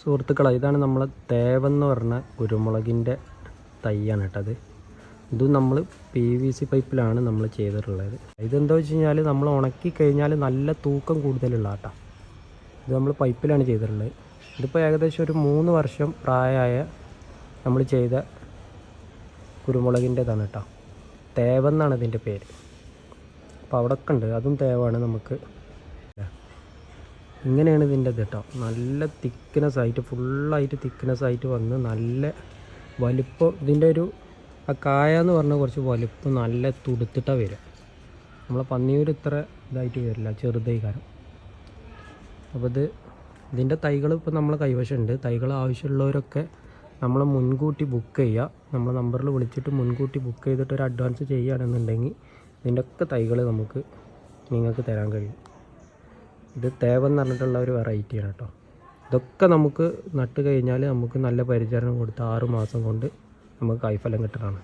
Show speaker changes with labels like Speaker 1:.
Speaker 1: സുഹൃത്തുക്കളെ ഇതാണ് നമ്മൾ തേവെന്ന് പറഞ്ഞ കുരുമുളകിന്റെ തൈയാണ് കേട്ടത് ഇത് നമ്മൾ പി വി സി പൈപ്പിലാണ് നമ്മൾ ചെയ്തിട്ടുള്ളത്. ഇതെന്താ വെച്ച് കഴിഞ്ഞാൽ നമ്മൾ ഉണക്കി കഴിഞ്ഞാൽ നല്ല തൂക്കം കൂടുതലുള്ള കേട്ടോ ഇത് നമ്മൾ പൈപ്പിലാണ് ചെയ്തിട്ടുള്ളത്. ഇതിപ്പോൾ ഏകദേശം ഒരു മൂന്ന് വർഷം പ്രായമായ നമ്മൾ ചെയ്ത കുരുമുളകിന്റെതാണ് കേട്ടോ. തേവെന്നാണ് ഇതിന്റെ പേര്. അപ്പോൾ അവിടെ ഒക്കെ ഉണ്ട്. അതും തേവാണ് നമുക്ക് ഇങ്ങനെയാണ് ഇതിന്റെ ഇത് കേട്ടോ. നല്ല തിക്നെസ് ആയിട്ട് ഫുള്ളായിട്ട് തിക്നെസ് ആയിട്ട് വന്ന് നല്ല വലുപ്പം. ഇതിന്റെ ഒരു ആ കായ എന്ന് പറഞ്ഞ കുറച്ച് വലുപ്പം നല്ല തുടുത്തിട്ടാണ് വരിക. നമ്മളെ പന്നിയൂർ ഇത്ര ഇതായിട്ട് വരില്ല ചെറുതായി കാരണം. അപ്പോൾ ഇത് ഇതിന്റെ തൈകൾ ഇപ്പോൾ നമ്മളെ കൈവശമുണ്ട്. തൈകൾ ആവശ്യമുള്ളവരൊക്കെ നമ്മൾ മുൻകൂട്ടി ബുക്ക് ചെയ്യുക. നമ്മളെ നമ്പറിൽ വിളിച്ചിട്ട് മുൻകൂട്ടി ബുക്ക് ചെയ്തിട്ട് ഒരു അഡ്വാൻസ് ചെയ്യുകയാണെന്നുണ്ടെങ്കിൽ ഇതിന്റെയൊക്കെ തൈകൾ നമുക്ക് നിങ്ങൾക്ക് തരാൻ കഴിയും. ഇത് എന്ന് പറഞ്ഞിട്ടുള്ള ഒരു വെറൈറ്റിയാണ് കേട്ടോ. ഇതൊക്കെ നമുക്ക് നട്ട് കഴിഞ്ഞാൽ നമുക്ക് നല്ല പരിചരണം കൊടുത്ത് ആറ് മാസം കൊണ്ട് നമുക്ക് കായ്ഫലം കിട്ടുന്നതാണ്.